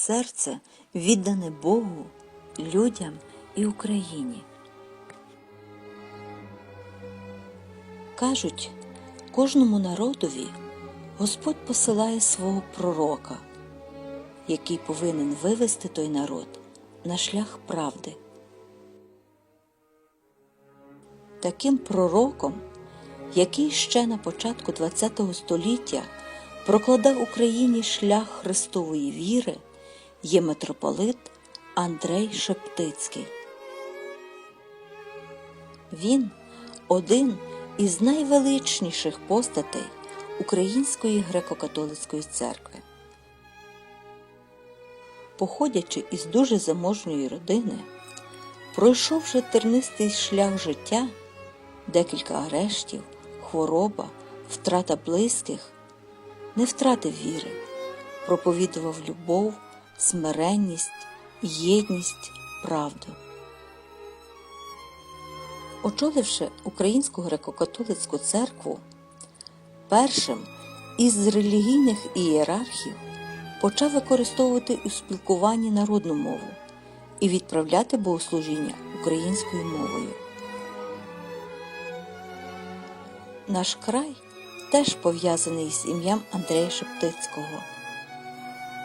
серце віддане Богу, людям і Україні. Кажуть, кожному народові Господь посилає свого пророка, який повинен вивести той народ на шлях правди. Таким пророком, який ще на початку ХХ століття прокладав Україні шлях Христової віри, є митрополит Андрей Шептицький. Він один із найвеличніших постатей Української греко-католицької церкви. Походячи із дуже заможної родини, пройшовши тернистий шлях життя, декілька арештів, хвороба, втрата близьких, не втратив віри, проповідував любов, смиренність, єдність, правду. Очоливши Українську греко-католицьку церкву, першим із релігійних ієрархів почав використовувати у спілкуванні народну мову і відправляти богослужіння українською мовою. Наш край теж пов'язаний з ім'ям Андрея Шептицького.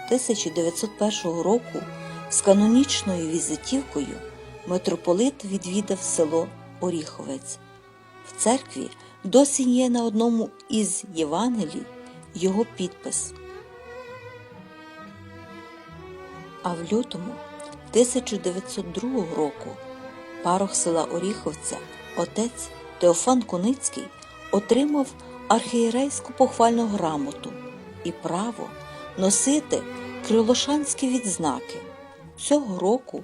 1901 року з канонічною візитівкою митрополит відвідав село Оріховець. В церкві досі є на одному із Євангелій його підпис. А в лютому 1902 року парох села Оріховця, отець Теофан Куницький отримав архієрейську похвальну грамоту і право носити крилошанські відзнаки. Цього року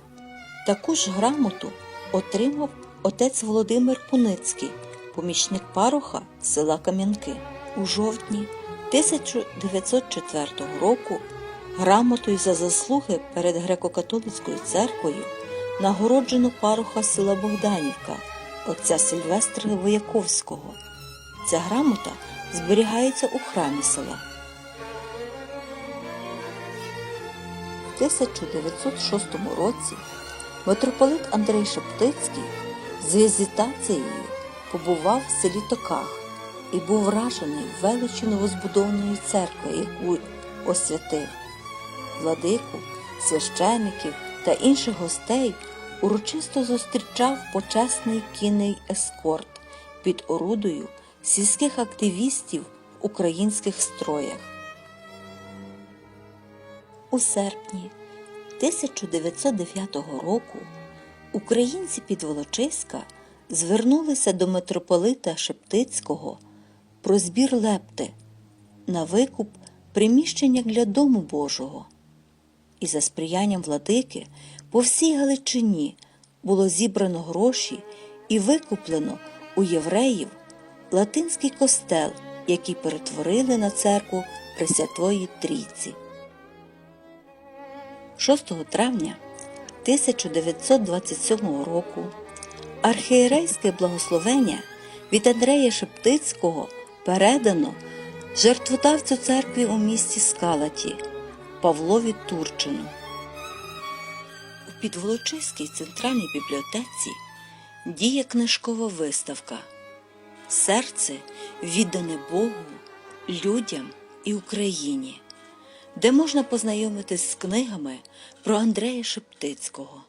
таку ж грамоту отримав отець Володимир Куницький, помічник пароха села Кам'янки. У жовтні 1904 року грамотою за заслуги перед греко-католицькою церквою нагороджено пароха села Богданівка, отця Сильвестра Вояковського. Ця грамота зберігається у храмі села. 1906 році митрополит Андрей Шептицький з візитацією побував в селі Токах і був вражений величі новозбудованої церкви, яку освятив. Владику, священиків та інших гостей урочисто зустрічав почесний кінний ескорт під орудою сільських активістів в українських строях. У серпні 1909 року українці під Волочиська звернулися до митрополита Шептицького про збір лепти на викуп приміщення для Дому Божого. І за сприянням владики по всій Галичині було зібрано гроші і викуплено у євреїв латинський костел, який перетворили на церкву Пресвятої Трійці. 6 травня 1927 року архієрейське благословення від Андрея Шептицького передано жертводавцю церкві у місті Скалаті Павлові Турчину. У Підволочиській центральній бібліотеці діє книжкова виставка Серце віддане Богу, людям і Україні, де можна познайомитись з книгами про Андрея Шептицького.